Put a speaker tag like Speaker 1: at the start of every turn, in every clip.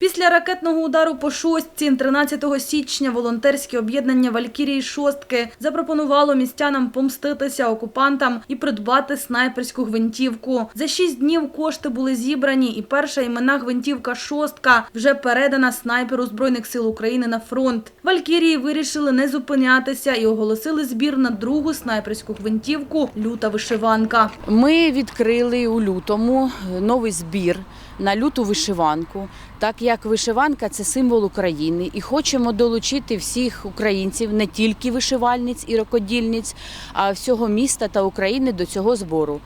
Speaker 1: Після ракетного удару по шостці 13 січня волонтерське об'єднання Валькірії шостки запропонувало містянам помститися окупантам і придбати снайперську гвинтівку. За шість днів кошти були зібрані, і перша імена гвинтівка шостка вже передана снайперу збройних сил України на фронт. Валькірії вирішили не зупинятися і оголосили збір на другу снайперську гвинтівку Люта вишиванка.
Speaker 2: Ми відкрили у лютому новий збір на люту вишиванку, так як вишиванка це символ України, і хочемо долучити всіх українців, не тільки вишивальниць і рукодільниць, а всього міста та України до цього збору.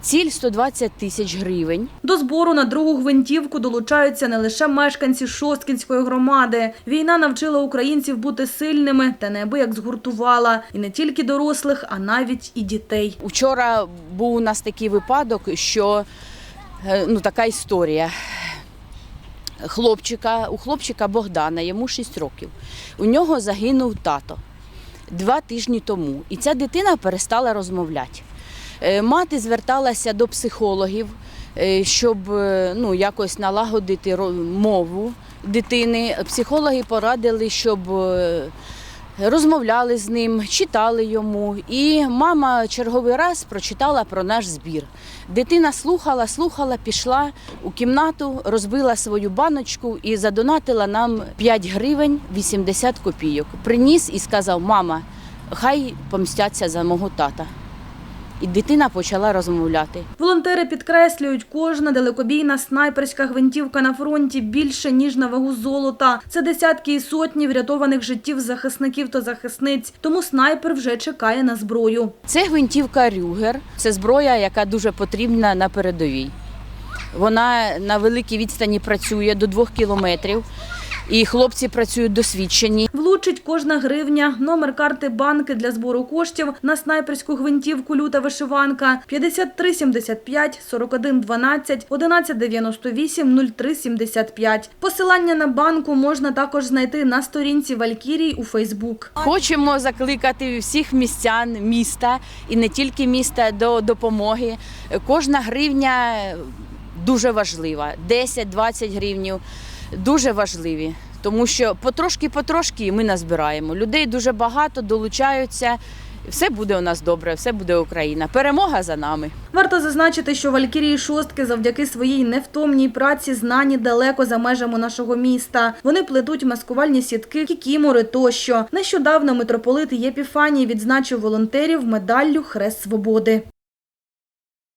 Speaker 2: Ціль 120 тисяч гривень.
Speaker 1: До збору на другу гвинтівку долучаються не лише мешканці Шосткінської громади. Війна навчила українців бути сильними та неабияк згуртувала. І не тільки дорослих, а навіть і дітей.
Speaker 2: Учора був у нас такий випадок, що е, ну, така історія. Хлопчика, у хлопчика Богдана, йому 6 років. У нього загинув тато два тижні тому. І ця дитина перестала розмовляти. Е, Мати зверталася до психологів, е, щоб е, ну, якось налагодити мову дитини. Психологи порадили, щоб розмовляли з ним, читали йому. І мама черговий раз прочитала про наш збір. Дитина слухала, слухала, пішла у кімнату, розбила свою баночку і задонатила нам 5 гривень 80 копійок. Приніс і сказав: Мама, хай помстяться за мого тата. І дитина почала розмовляти.
Speaker 1: Волонтери підкреслюють, кожна далекобійна снайперська гвинтівка на фронті більше, ніж на вагу золота. Це десятки і сотні врятованих життів захисників та захисниць. Тому снайпер вже чекає на зброю.
Speaker 2: Це гвинтівка Рюгер. Це зброя, яка дуже потрібна на передовій. Вона на великій відстані працює до двох кілометрів. І хлопці працюють досвідчені.
Speaker 1: Влучить кожна гривня, номер карти банки для збору коштів на снайперську гвинтівку «Люта вишиванка» 53 75 41 12 11 98 03 75. Посилання на банку можна також знайти на сторінці Валькірій у Фейсбук.
Speaker 2: Хочемо закликати всіх містян міста і не тільки міста до допомоги. Кожна гривня дуже важлива. 10-20 гривнів дуже важливі. Тому що потрошки-потрошки ми назбираємо. Людей дуже багато долучаються. Все буде у нас добре, все буде Україна. Перемога за нами.
Speaker 1: Варто зазначити, що Валькірії шостки завдяки своїй невтомній праці знані далеко за межами нашого міста. Вони плетуть маскувальні сітки, кікімори тощо. Нещодавно митрополит Єпіфаній відзначив волонтерів медаллю Хрест Свободи.